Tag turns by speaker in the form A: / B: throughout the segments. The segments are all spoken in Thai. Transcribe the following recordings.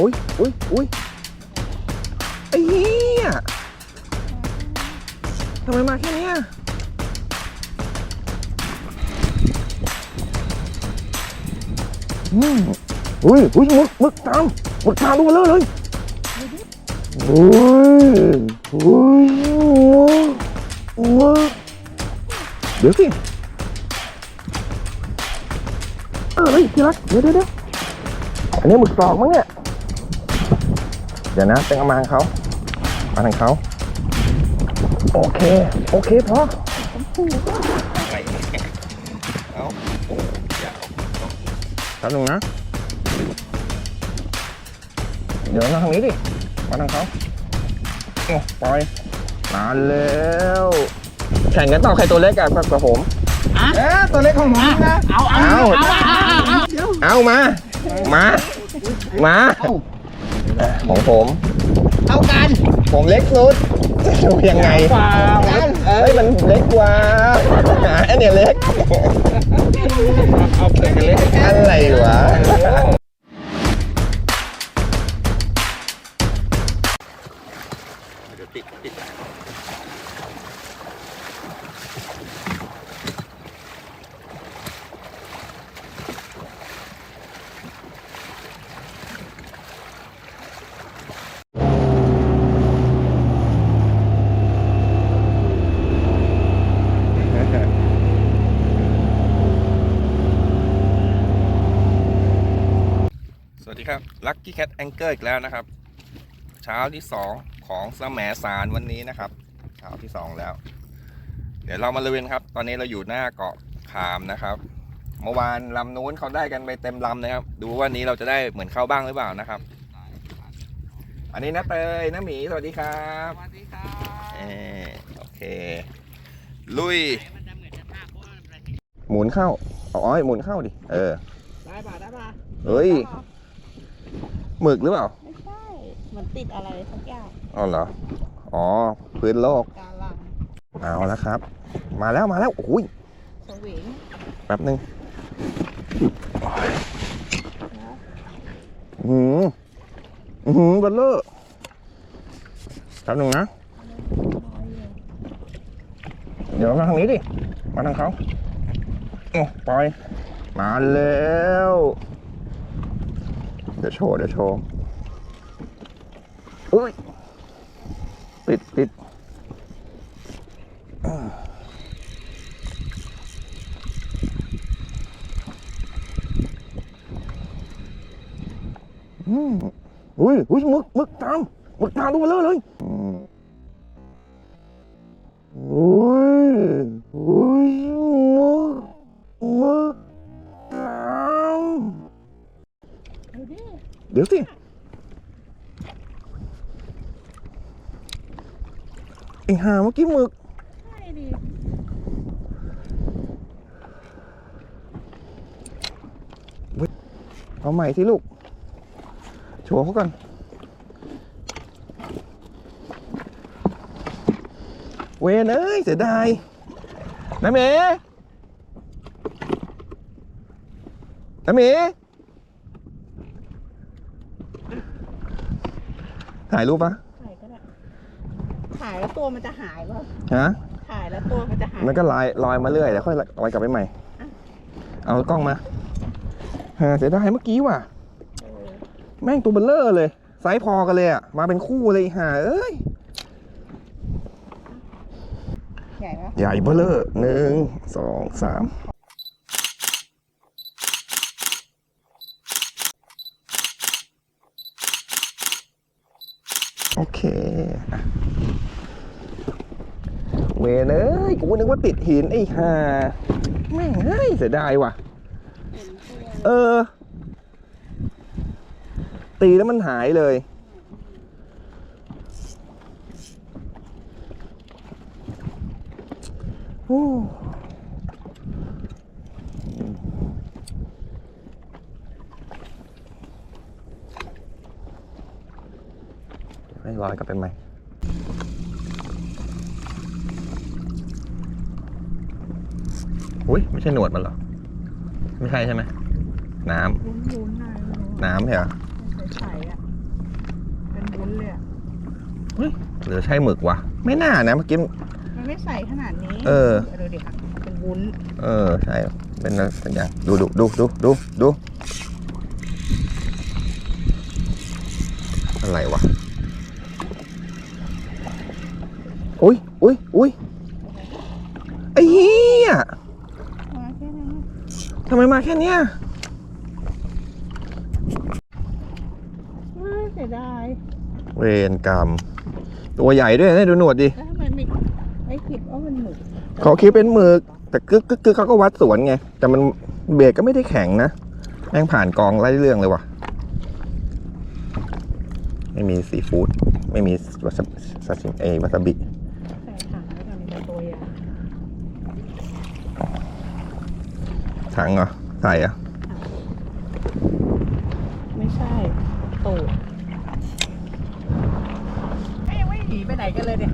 A: อุ้ยอุ้ยอุ้ยไอ้เหี้ยทำไมมาแค่เนี้ยอืมอุ้ยอุ้ยหมึกหมึกตามหมึกตามดูมาเลยเลยอุ้ยอุ้ยหมึกเดี๋ยวสิเออเฮ้ยที่รักเดี๋ยวเดี๋ยวเดี๋ยวอันนี้หมึกสอกมั้งเนี่ย เดี๋ยวนะเป็นเอามาทางเขามาทางเขาโอเค โอเคพอเอาแป๊บนึงนะ เดี๋ยวมาทางนี้ดิ มาทางเขาโอ้ปล่อยมาแล้วแข่งกันต่อใครตัวเล็กอะกับผม
B: เอ๊ะตัวเล็กของผมนะ
C: เอาเอา
A: เอา
C: เอาเอาเอา
A: เอามา มา มาของผม
B: เอากัน
A: ผมเล็กสุดจะดูยังไง
C: เปล่า
A: เอ้ยมันเล็กกว่าอันเนี้ยเล็ก
C: เอาเล็กเล็ก
A: อะไรวะ วัสดีครับ Lucky Cat Anchor อีกแล้วนะครับ เช้าที่สองของสมสารวันนี้นะครับ เช้าที่สองแล้ว เดี๋ยวเรามาเลยครับ ตอนนี้เราอยู่หน้าเกาะขามนะครับ เมื่อวานลำนู้นเขาได้กันไปเต็มลำนะครับ ดูว่านี้เราจะได้เหมือนเข้าบ้างหรือเปล่านะครับ อันนี้นะเตยนะหมีสวัสดีครับ
C: สวัสดีครับ
A: เออโอเค ลุย
C: มันจะเหมือนจะภาพเพราะว่ามันเป็น
A: หมุนเข้าเอาอ้อยหมุนเข้าดิ เออ
B: ได้ป่ะได้ป่ะ
A: เฮ้ย หมึกหรือเปล่า
D: ไม่ใช่มันติดอะไรสักอย่าง
A: อ๋อเหรอ อ๋อ พื้นโลก
D: กาลัง
A: เอาแล้วครับ มาแล้วมาแล้วโอ้ย
D: สวิง
A: แป๊บหนึ่งอือหืออือหือเบัลเลอร์แป๊บหนึ่งนะ เดี๋ยวมาทางนี้ดิ มาทางเขาโอ้ปล่อย มาแล้ว เดี๋ยวโชว์เดี๋ยวโชว์อุ้ยปิดปิดอ่าอืมอุ้ยอุ้ยหมึกหมึกตามหมึกตามดูมาเลยเลยอืมอุ้ยอุ้ย เดี๋ยวสิไอหาเมื่อกี้หมึก
D: ใช่ดิ
A: เอาใหม่สิลูกโชว์เขาก่อนเวนเอ้ยเสียดายน้าเมน้าเม ถ่ายรูปปะ
D: ถ่ายก็ได้ถ่ายแล้วตัวมันจะหายป่ะ
A: ฮะ
D: ถ่ายแล้วตัวมันจะหาย
A: มันก็ลอยลอยมาเรื่อยเดี๋ยวค่อยลอยกลับไปใหม่ เอากล้องมาฮะเสียดายเมื่อกี้ว่ะ
D: เออ
A: แม่งตัวเบลเลอร์เลยไซส์พอกันเลยอะ มาเป็นคู่เลยห่าเอ้ย
D: ใหญ่ปะ
A: ใหญ่เบลเลอร์หนึ่งสองสามโอ เคอะเวเอ้ยกูนึกว่าติดหินไอ้ห่าแม่งเฮ้ยเสียดายว่ะ
D: เอ
A: อ ตีแล้วมันหายเลย โอ้ ให้ลอยกลับไปใหม่อุ้ยไม่ใช่หนวดมันเหรอ ไม่ใช่ใช่ไหม น้ำ
D: วุ้นๆหน่อย
A: น้ำเหรอ
D: ใสๆอะวุ้นเลยอะ
A: หรือใช่หมึกวะ ไม่น่านะเมื่อกี้
D: มันไม่ใส่ขนาดนี้
A: เออ
D: ดูดิค่ะเป็นวุ้น
A: เออ ใช่ เป็นอะไรสักอย่างดูดูดูดูดูดู อะไรวะ อุ้ยอุ้ยอุ้ยไอ้เหี้ย
D: มาแค่นั้นนะ
A: ทำไมมาแค่เนี้ย
D: เอ้ยเสียดาย
A: เวรกรรม ตัวใหญ่ด้วยนะดูหนวดดิ
D: แล้วทำไมไม่ไม่คิดว่ามันหมึก
A: เขาคิดเป็นหมึกแต่กึกกึกกึกเขาก็วัดสวนไง แต่มันเบรกก็ไม่ได้แข็งนะแม่งผ่านกองไล่เรื่องเลยว่ะ ไม่มีซีฟู้ดไม่มีวาซาบิซาซิเอวาซาบิ
D: ใส่ถังแล้วกันเป็นตัวใหญ่
A: ถังเหรอ ใส่เหรอะ
D: ไม่ใช่ตูดเอ้ยยังไม่หนีไปไหนกันเลยเนี่ย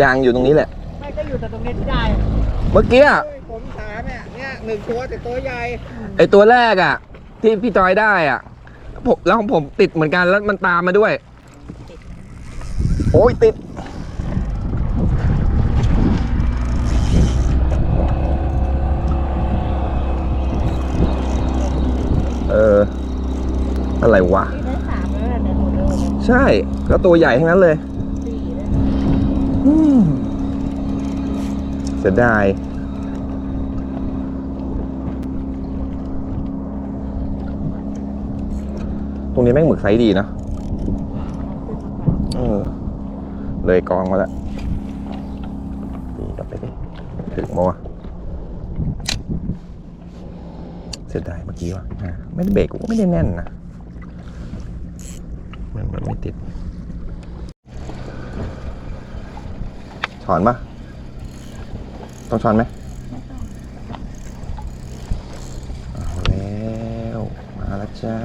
A: ยางอยู่ตรงนี้แหละ
D: ไม่ก็อยู่แต่ตรงนี้ที่ได้
A: เมื่อกี้อะ
B: เฮ้ยผมถามเนี่ยเนี่ยหนึ่งตัวแต่ตัวใหญ่
A: ไอตัวแรกอะที่พี่จอยได้อะผมแล้วของผมติดเหมือนกันแล้วมันตามมาด้วย โอ้ยติด เออ อะไรวะ
D: ที่ได้สามแล้วเนี่ยหมดเลย
A: ใช่ ก็ตัวใหญ่ทั้งนั้นเลย
D: สี่เลย
A: อืมเสียดาย ตรงนี้แม่งหมึกไซส์ดีนะเออ เลยกองมาแล้วนี่กลับไปดิ ถึงมาวะเสียดายเมื่อกี้วะอะไม่ได้เบรกกูก็ไม่ได้แน่นนะมันมันไม่ ติดช้อนปะต้องช้อนไหมเอาแล้วมาแล้วจ้า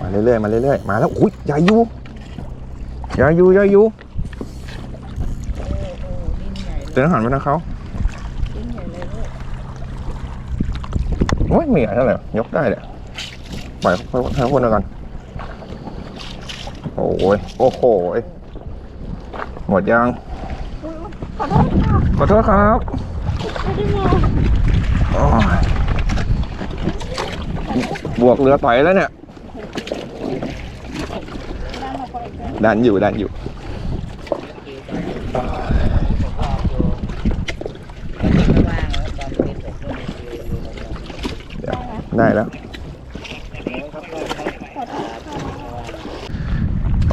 A: มาเรื่อยๆ มาเรื่อยๆ มาแล้วอุ้ยใหญ่อยู่ใหญ่อยู่ใหญ่อยู่
D: โอ้นหญ่เลย
A: เดินหันไปทางเขาโอ้ยไม่ใหญ่เท่าไหร่ยกได้เลยปล่อยให้ให้คนเดียวกัน โอ้ยโอ้โหยหมดยัง
D: อุ๊ยขอโทษค่ะ
A: ขอโทษครับ
D: ไม่ได้มอง
A: โอ้ยบวกเรือต่อยแล้วเนี่ย
D: นั่งมาปล่อยกัน
A: ดันอยู่ดันอยู่ ได้แล้ว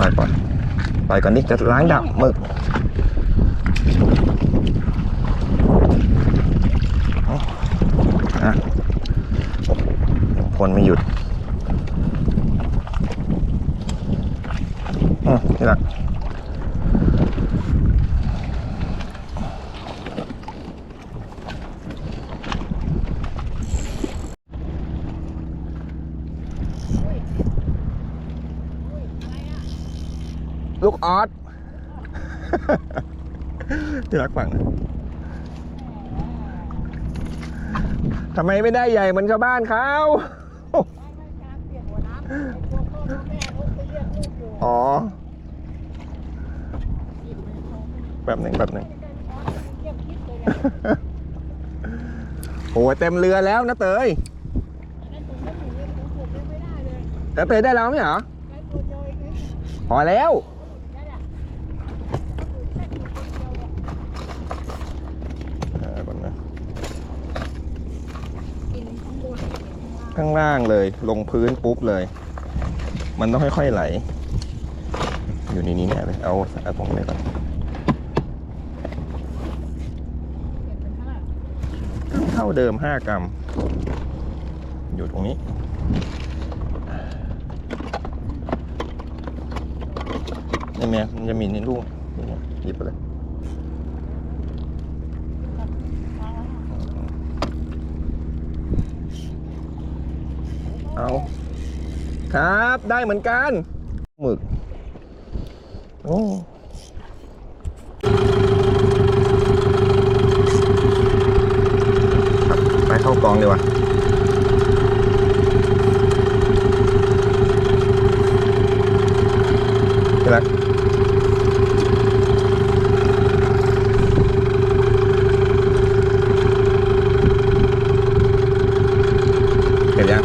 A: ล่อยปก่อยปล่อยก่อนนี่จะล้างดับหมึกอะคนไม่หยุดอืมที่หลักลูกออส ที่รักฝั่งนะทำไมไม่ได้ใหญ่เหมือนชาวบ้านเขาอ๋อ แบบหนึ่งแบบหนึ่งโอ้ยเต็มเรือแล้วนะเตยแต่เตยได้แล้วไหมเหรอ พอแล้ว เออก่อนนะ ข้างล่างเลย ลงพื้นปุ๊บเลย มันต้องค่อยๆไหล อยู่ในนี้แน่เลย เอาเอาผมเลยก่อนเท่าเดิม 5 กรัม อยู่ตรงนี้นี่แม่มันจะมีในลูกนี่ไงหยิบไปเลย เอาครับได้เหมือนกันหมึกโอ้ไปเข้ากองดีกว่าจะที่รักเห็นยัง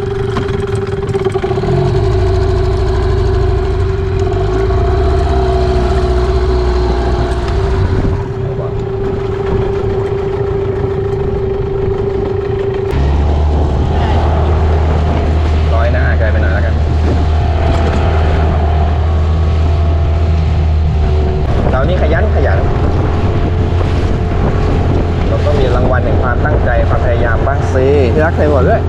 A: ร้อยหน้าไกลไปหน่อยแล้วกัน เรานี่ขยันขยัน เราต้องมีรางวัลแห่งความตั้งใจความพยายามบ้างสิที่รักใส่หมดด้วย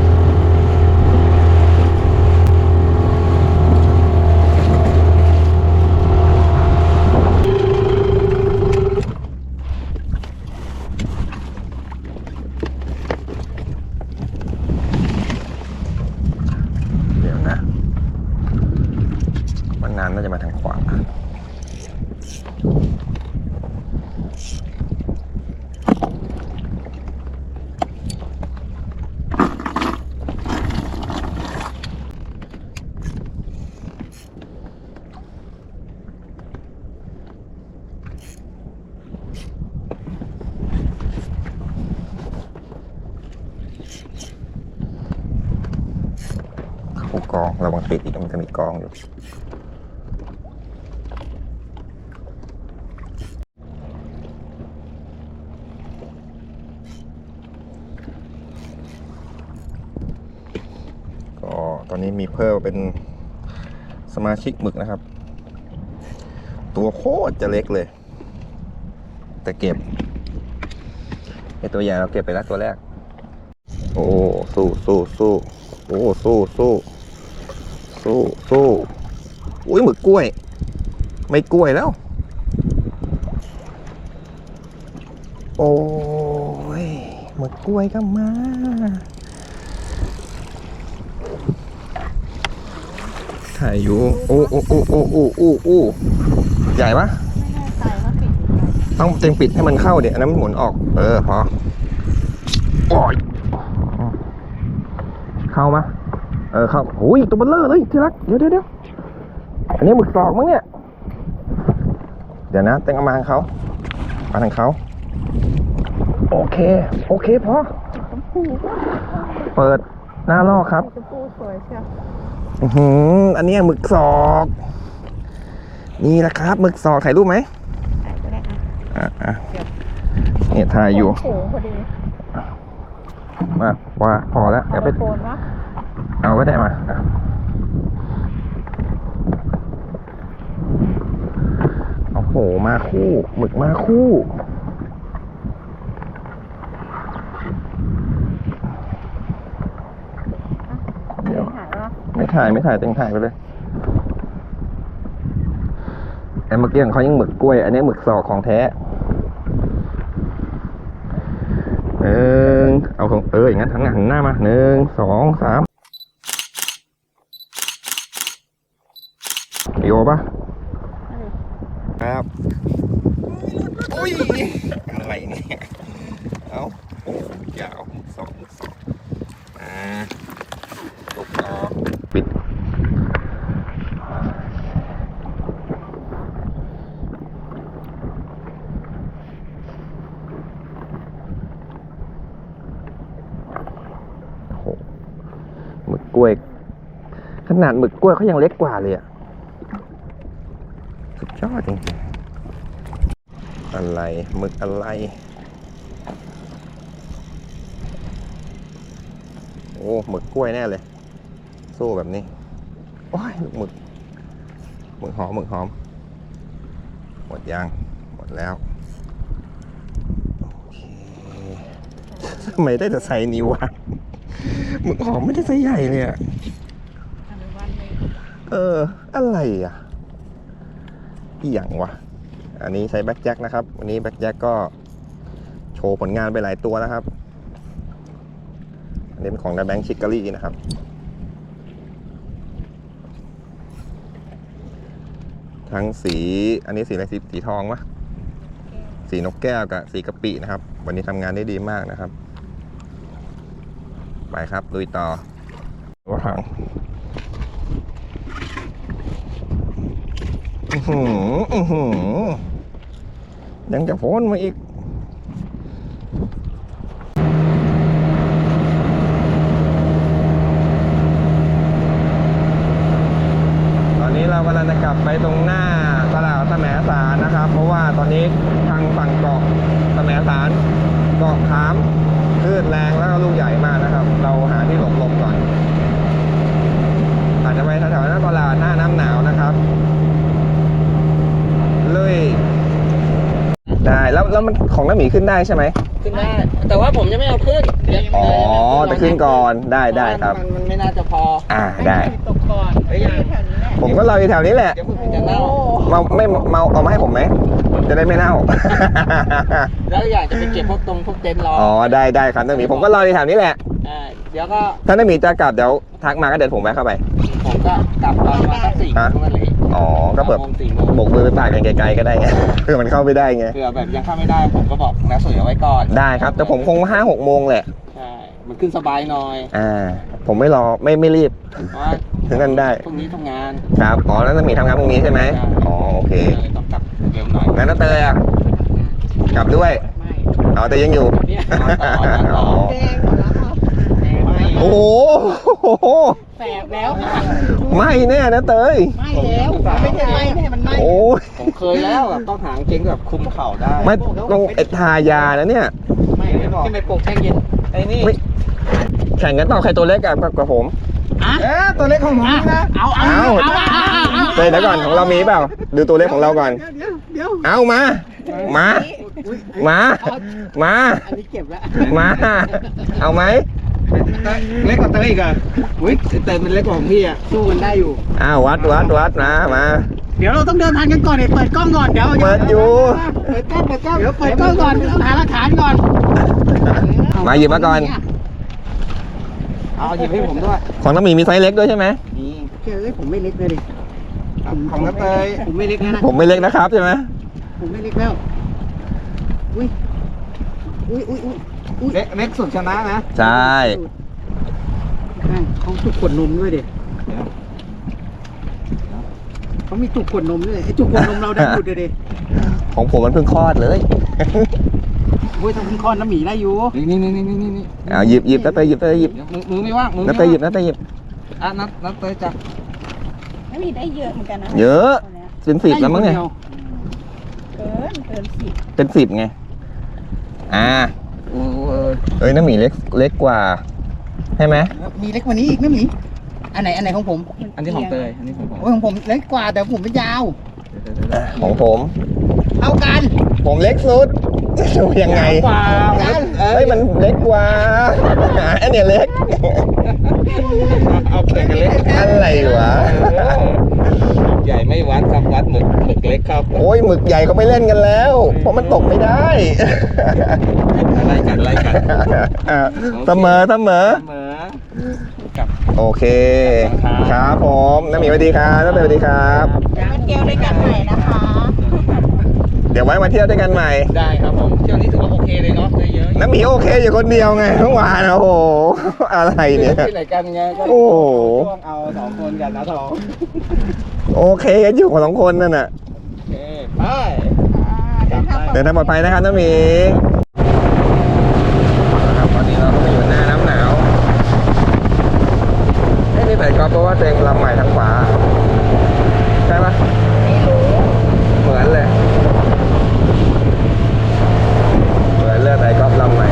A: เดี๋ยวนะมันนานน่าจะมาทางขวา เข้าก องระวังติดอีกมันจะมีกองอยู่ก็ตอนนี้มีเพิ่มเป็นสมาชิกหมึกนะครับ ตัวโคตรจะเล็กเลย แต่เก็บไอตัวใหญ่เราเก็บไปแล้วตัวแรก โอ้สู้สู้สู้โอ้สู้สู้ สู้สู้อุ้ยหมึกกล้วย ไม่กล้วยแล้ว โอ้ยหมึกกล้วยก็มาถ่ายอยู่โอ้โอ้โอ้โอ้โอ้โอ้โอ้ใหญ่ปะ
D: ไหรือเปล่า
A: ต้องเต็มปิดให้มันเข้าเดี๋ยวอันนั้นหมุนออก เออพอโอ้ยเข้ามา ออเข้าโอ้ยตัวเบลเลอร์เลยที่รักเดี๋ยวเดี๋ยวเดี๋ยวอันนี้หมึกสอกมั้งเนี่ย เดี๋ยวนะเต็งเอามาทางเขามาทางเขาโอเค โอเคพอ
D: ชมพู
A: เปิดหน้าลอกครับ
D: ชมพูสวยเชียว
A: อือหืออันนี้หมึกสอก นี่แหละครับหมึกสอกถ่ายรูปไหม
D: ถ่ายก็ได้อะ
A: อะอะเนี่ยถ่ายอยู่
D: โอ้โหพอดี
A: มาว่าพอแล้วเดี๋ยวไป
D: โคนวะ
A: เอาก็ได้มาอะโอ้โหมาคู่หมึกมาคู่เดี๋ยว
D: ถ่ายแล้ว
A: ไม่ถ่ายไม่ถ่ายเต็งถ่ายไปเลยไอ้เมื่อกี้ของเขายังหมึกกล้วย อันนี้หมึกสอกของแท้หนึ่งเอาของเอออย่างนั้นทั้งหันหน้ามาหนึ่งสองสาม วิโอปะครับอุ้ยอะไรเนี่ยเอาโอ้ยาวสองสองอ่าตกต่อปิดโอ้โหหมึกกล้วย ขนาดหมึกกล้วยเขายังเล็กกว่าเลยอะสุด ยอดจริงๆอะไรหมึกอะไร โอ้หมึกกล้วยแน่เลย สู้แบบนี้ โอ้ยลูกหมึกหมึกหอมหมึกหอม หมดยัง หมดแล้วโอเคทำไมได้แต่ไซส์นี้วะหมึกหอมไม่ได้ไซส์ใหญ่เลยอะเออ อะไรอะ อีหยังวะ อันนี้ใช้แบ็กแจ็คนะครับ วันนี้แบ็กแจ็คก็โชว์ผลงานไปหลายตัวแล้วครับ อันนี้เป็นของนายแบงค์ชิคการี่นะครับ ทั้งสี อันนี้สีอะไรสีสีทองวะ สีนกแก้วกับสีกะปินะครับ วันนี้ทำงานได้ดีมากนะครับ ไปครับลุยต่อระวัง อื้อ หืออือหือยังจะพ้นมาอีกตอนนี้เรากำลังจะกลับไปตรงหน้าตลาดแสมสารนะครับ เพราะว่าตอนนี้ทางฝั่งเกาะแสมสารเกาะขามคลื่นแรงแล้วก็ลูกใหญ่มากนะครับ เราหาที่หลบลมก่อน อาจจะไปแถวๆหน้าตลาดหน้าน้ำหนาวนะครับ เลยได้แล้วแล้วมันของน้ำหมีขึ้นได้ใช่ไหม
B: ขึ้นได้ แต่ว่าผมจะไม่เอาขึ้นเดี๋ยว
A: อ๋อแต่ขึ้นก่อนได้ได้ครับ
B: มันมันไม่น่าจะพอ
A: อ่าได้
C: ตกก่อน
B: เฮ้ย
D: แถวนี้แหละ
A: ผมก็รออยู่แถวนี้แหละ
B: เดี๋ยวมันจะเน่า
A: เมาไม่เมาเอามาให้ผมไหมจะได้ไม่เน่า
B: แล้วอยากจะไปเก็บพวกตรงพวกเต็นท์รอ
A: อ๋อได้ได้ครับน้ำหมีผมก็รออยู่แถวนี้แหละ
B: อ่าเดี๋ยวก็
A: ถ้าน้ำหมีจะกลับเดี๋ยวทักมาก็เดินผมแวะเข้าไป
B: ผมก็กลับตอนประมาณสักสี่โมงนั่นแหละ
A: อ๋อ ก็แบบ
B: สามโมงสี่โมง
A: โบกมือไปปากกันไกลๆก็ได้ไง เพื่อมันเข้าไม่ได้ไง
B: เผื่อแบบยังเข้าไม่ได้ผมก็บอกนะสวยเอาไว้ก่อน
A: ได้ครับ แต่ผมคงห้าหกโมงแหละ
B: ใช่ มันขึ้นสบายหน่อย
A: อ่า ผมไม่รอไม่ไม่รีบ
B: เพราะว่า
A: ถึงกันได้
B: พรุ่งนี้ทำงาน
A: ครับ อ๋อแล้วน้ำหมีทำงานพรุ่งนี้ใช่ไหมอ๋อโอเค
B: เลยต้องกลับเร็วหน่อย
A: งั้นน้าเตยอะกลับด้วย
C: ไม่
A: อ๋อแต่ยังอยู่
B: เนี่ยนอนต่อนอนต่อ
A: อ๋อ
D: แดง
A: โอ้โห
C: แสบแล้ว
A: ไม่แน่นะเตย
D: ไม่แล้วมันไม่ใช่ไหม้แน่มันไหม้
A: โอ้ย
B: ผมเคยแล้วแบบต้องหางเกงแบบคุมเข่าได้
A: ไม่ต้องเอ็ดทายานะเนี่ย
B: ไม่ไม่บอกที่ไปปลูกแช่งเย็นไอ้นี่
A: ไม่แข่งกันต่อใครตัวเล็กกับกับกับผม
C: อะ
B: เอ๊ะตัวเล็กของผมนี่นะ
C: เอาเอา
A: เอา
C: เอาเอาเอา
A: เตยเดี๋ยวก่อนของเรามีเปล่าดูตัวเล็กของเราก่อน
B: เดี๋ยวเดี๋ยว
A: เอามามา มา มา
C: อันนี้เก็บแล้ว
A: มา เอาไหม
B: เล็กกว่าเตยอีกอะอุ้ยเตยมันเล็กกว่าของพี่อะสู้กันได้อยู่
A: อ้าววัดวัดวัดมามา
C: เดี๋ยวเราต้องเดินทางกันก่อนเดี๋ยวเปิดกล้องก่อนเดี๋ยว
A: เปิดอยู่
B: เปิดกล้องเปิดกล้อง
C: เดี๋ยวเปิดกล้องก่อนหาหลักฐานก่อน
A: มาหยิบมาก่อน
B: เอาหยิบให้ผมด้วย
A: ของน้ำหมีมีไซส์เล็กด้วยใช่ไหม
B: นี่
C: เอ้ยผมไม่เล็กเลยดิ
B: ของน้าเตย
C: ผมไม่เล็กแล้วนะ
A: ผมไม่เล็กนะครับใช่ไหม
C: ผมไม่เล็กแล้ว อุ้ยอุ้ยอุ้ยอุ้ย อุ้ย
B: เล็กเล็กสุดชนะนะ
A: ใช่
C: อะเขาจุกขวดนมด้วยดิเขามีจุกขวดนมด้วยไอ้จุกขวดนมเราได้หยุดเลยดิ
A: ของผมมันเพิ่งคลอดเลย
C: โอ้ยทำคุณคอนน้ำหมีได้อยู่
B: นี่นี่นี่นี่นี่นี่
A: เอาหยิบหยิบน้าเตยหยิบน้าเตยหยิบ
B: เดี๋ยวมือมือไม่ว่างมือ
A: น้า
B: ไม่
A: เตยหยิบ
B: ว่าง
A: น้าเตยหยิบ
B: อะนัดนัดเตยจับ
D: ไม่มีได้เยอะเหมือนกันนะ
A: เยอะ
D: ตัวเนี้ย
A: เป็นสิบแล้วมั้งเนี่ย
C: ได้อ
D: เกินเกินสิบ
A: เป็นสิบไงอ่า
B: โอ้ เออ
A: เอ้ยน้ำหมีเล็กเล็กกว่าใช่ไหม
C: มีเล็กกว่านี้อีกน้ำหมีอันไหนอันไหนของผม
B: อันนี้ของเตยอันนี้ของผม
C: โอ้ยของผมเล็กกว่าแต่ผมเป็นยาว
A: อะของผม
C: เท่ากัน
A: ผมเล็กสุดดูยังไง
B: กว่า
A: เฮ้ยมันเล็กกว่าอันเนี้ยเล็ก
B: เอาเข่งกันเล็ก
A: อะไรวะ
B: ใหญ่ไม่วัดครับวัดหมึกหมึกเล็กครับ
A: โอ้ยหมึกใหญ่เขาไม่เล่นกันแล้ว เพราะมันตกไม่ได้
B: อะไรกันอะไรกัน
A: อะเสมอเสมอ
B: เสมอกับ
A: โอเค
B: ครับ
A: ครับผมน้ำหมีสวัสดีครับน้ำเตยสวัสดีครับ
D: มาเที่ยวด้วยกันใหม่นะคะ
A: เดี๋ยวไว้มาเที่ยวด้วยกันใหม่
B: ได้ครับผมเที่ยวนี้ถือว่าโอเคเลยเนาะได้เยอะ
A: น้ำหมีโอเคอยู่คนเดียวไงเมื่อวานโอ้โห อะไรเนี่ย
B: ที่ไหนกันไงก็
A: โอ้โห
B: ช่วงเอาสองคนกันนะทอง
A: โอเคกันอยู่ของสองคนนั่นน่ะ
B: โอเคไป
D: อ่าเดินทางปลอด
A: เดินทางปลอดภัยนะครับน้ำหมีครับตอนนี้เราก็มาอยู่หน้าน้ำหนาวเอ้ยนี่ใส่กอล์ฟเพราะว่าเต็งลำใหม่ทางขวา ใช่ปะ
D: ไม่รู้
A: เหมือนเลย เหมือนเลือดใส่กอล์ฟลำใหม่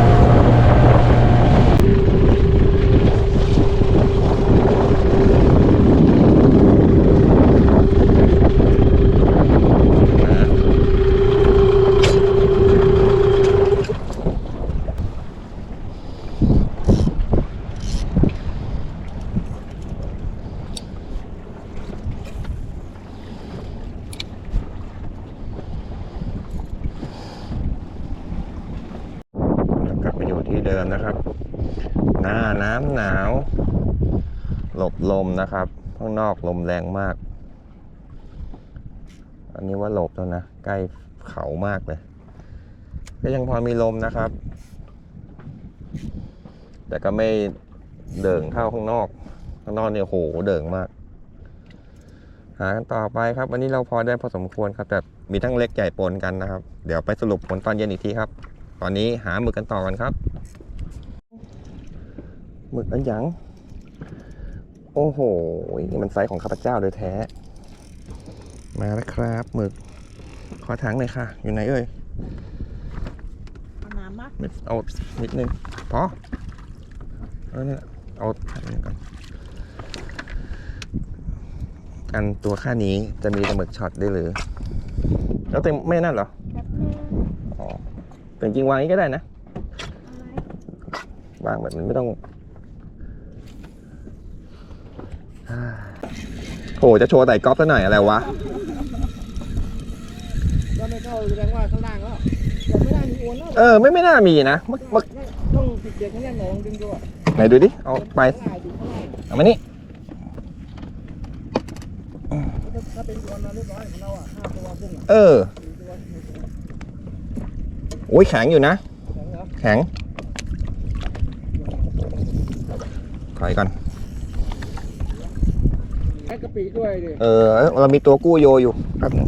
A: กลับมาอยู่ที่เดิมนะครับ หน้าน้ำหนาว หลบลมนะครับ ข้างนอกลมแรงมาก อันนี้ว่าหลบแล้วนะ ใกล้เขามากเลย ก็ยังพอมีลมนะครับ แต่ก็ไม่เดิ่งเท่าข้างนอก ข้างนอกเนี่ยโหเดิ่งมาก หากันต่อไปครับ วันนี้เราพอได้พอสมควรครับแต่มีทั้งเล็กใหญ่ปนกันนะครับ เดี๋ยวไปสรุปผลตอนเย็นอีกทีครับ ตอนนี้หาหมึกกันต่อกันครับหมึกอันยัง โอ้โห นี่มันไซส์ของข้าพเจ้าโดยแท้ มาแล้วครับหมึก ขอถังหน่อยค่ะ อยู่ไหนเอ่ย
D: เอาน้ำมาก
A: ไม่เอานิดนึงพอเอาเนี่ยเอาถังนึงก่อนอันตัวค่านี้จะมีปลาหมึกช็อตได้หรือ แล้วเต็มไม่นั่นเหรอ
D: แป๊บนึง
A: อ๋อแต่จริงๆวางนี้ก็ได้นะ
D: อะไร
A: วางแบบมันไม่ต้องอ่าโหจะโชว์ไต่กอล์ฟซะหน่อยอะไรวะ
B: ก็ไม่เข้าแสดงว่าข้างล่างก็ยังไม่ได้มีอวนแล้ว
A: เออ ไม่ไม่น่ามีนะมึกมึก
B: ต้องติดเด็กข้างล่างหนองดึงดูอะ
A: ไหนดูดิ เอาไป
B: ข้างล่างดูข้างล่าง
A: เอามานี่
B: ถ้าเป็นอวนมาเรียบร้อยของเราอะห้าตัวพุ่งอะ
A: เออ
B: สี่ตัวสี่ตัว
A: โอ้ยแข็งอยู่นะ
B: แข็งเหรอ
A: แข็ง ถอยก่อน
B: แพ็กกะปิด้วยดิ
A: เออ เรามีตัวกู้โยอยู่ครับนึง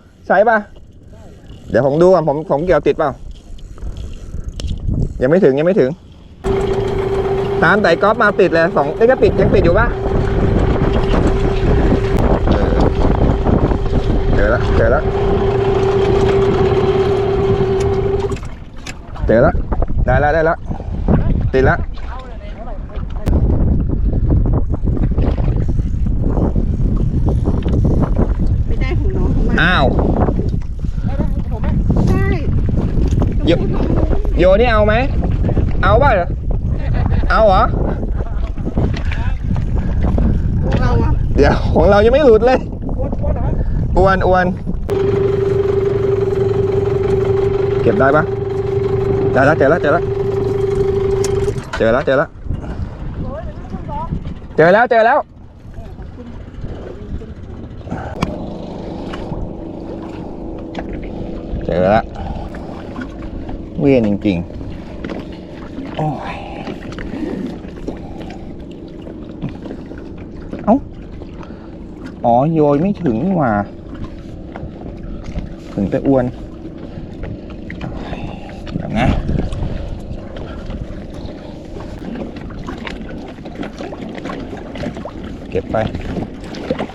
B: ใช่
A: ป่ะ เดี๋ยวผมดูก่อนผมผมเกี่ยวติดเปล่า ยังไม่ถึงยังไม่ถึง ตามไต่กอล์ฟมาติดเลยสองนี่ก็ติดยังติดอยู่ป่ะเออเจอแล้วเจอแล้วเจอแล้วได้แล้วได้แล้วติดแล้ว
D: ไม่ได้ของน้องของมัน
A: อ้าว
D: ใช่
A: โย โยนี่เอาไหม เอาป่ะเหรอเอาเหรอ
D: ของเราอะ
A: เดี๋ยวของเรายังไม่หลุดเลย
B: อวนอวนเหรอ
A: อ้วนอ้วนเก็บได้ปะเจอแล้วเจอแล้วเจอแล้วเจอแล้วเจอแล้วเจอแล้วเจอแล้วเจอแล้ว เวียนจริงๆ โอ้ย เอ้า อ๋อ โยยไม่ถึงนี่หว่า ถึงแต่อ้วนเดี๋ยวนะเก็บไป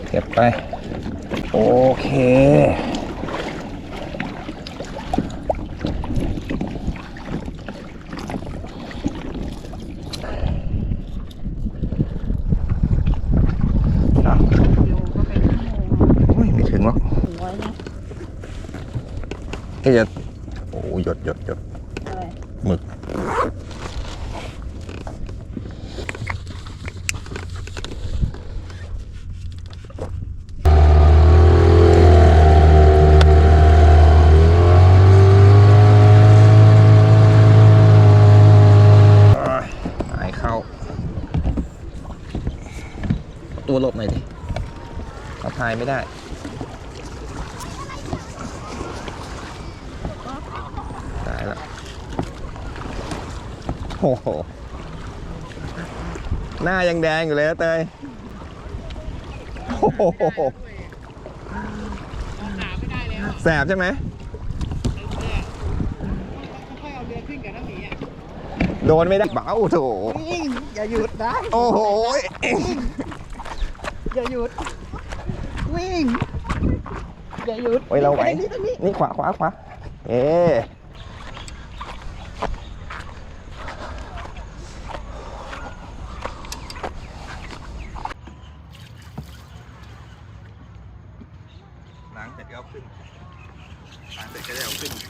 A: เก็บไป โอเค อะ
D: โยก็เป็นชั่วโมง
A: โอ้ยไม่ถึงหรอก
D: ถึงไว้นะ
A: ก็จะ โอ้ยหยดหยดหยด
D: อะไร
A: หมึก หายเข้า ตัวหลบหน่อยดิ เขาพายไม่ได้ตายแล้วโอ้โห หน้ายังแดงอยู่เลยนะเตยโอ้โหแสบใช่ไหม
B: ค่อยเอาเรือขึ้นกับน้ำหมีอะ
A: โดนไม่ได้เบาโถ
B: วิ่งอย่าหยุดนะ
A: โอ้โห
B: อย่าหยุดวิ่ง อย่าหยุด
A: โอ้เราไหว
B: นี่นี่
A: ขวาขวาขวาเอ๊หลังเสร็จก็เอาขึ้นล้งเสร็จก็ได้เอาขึ้น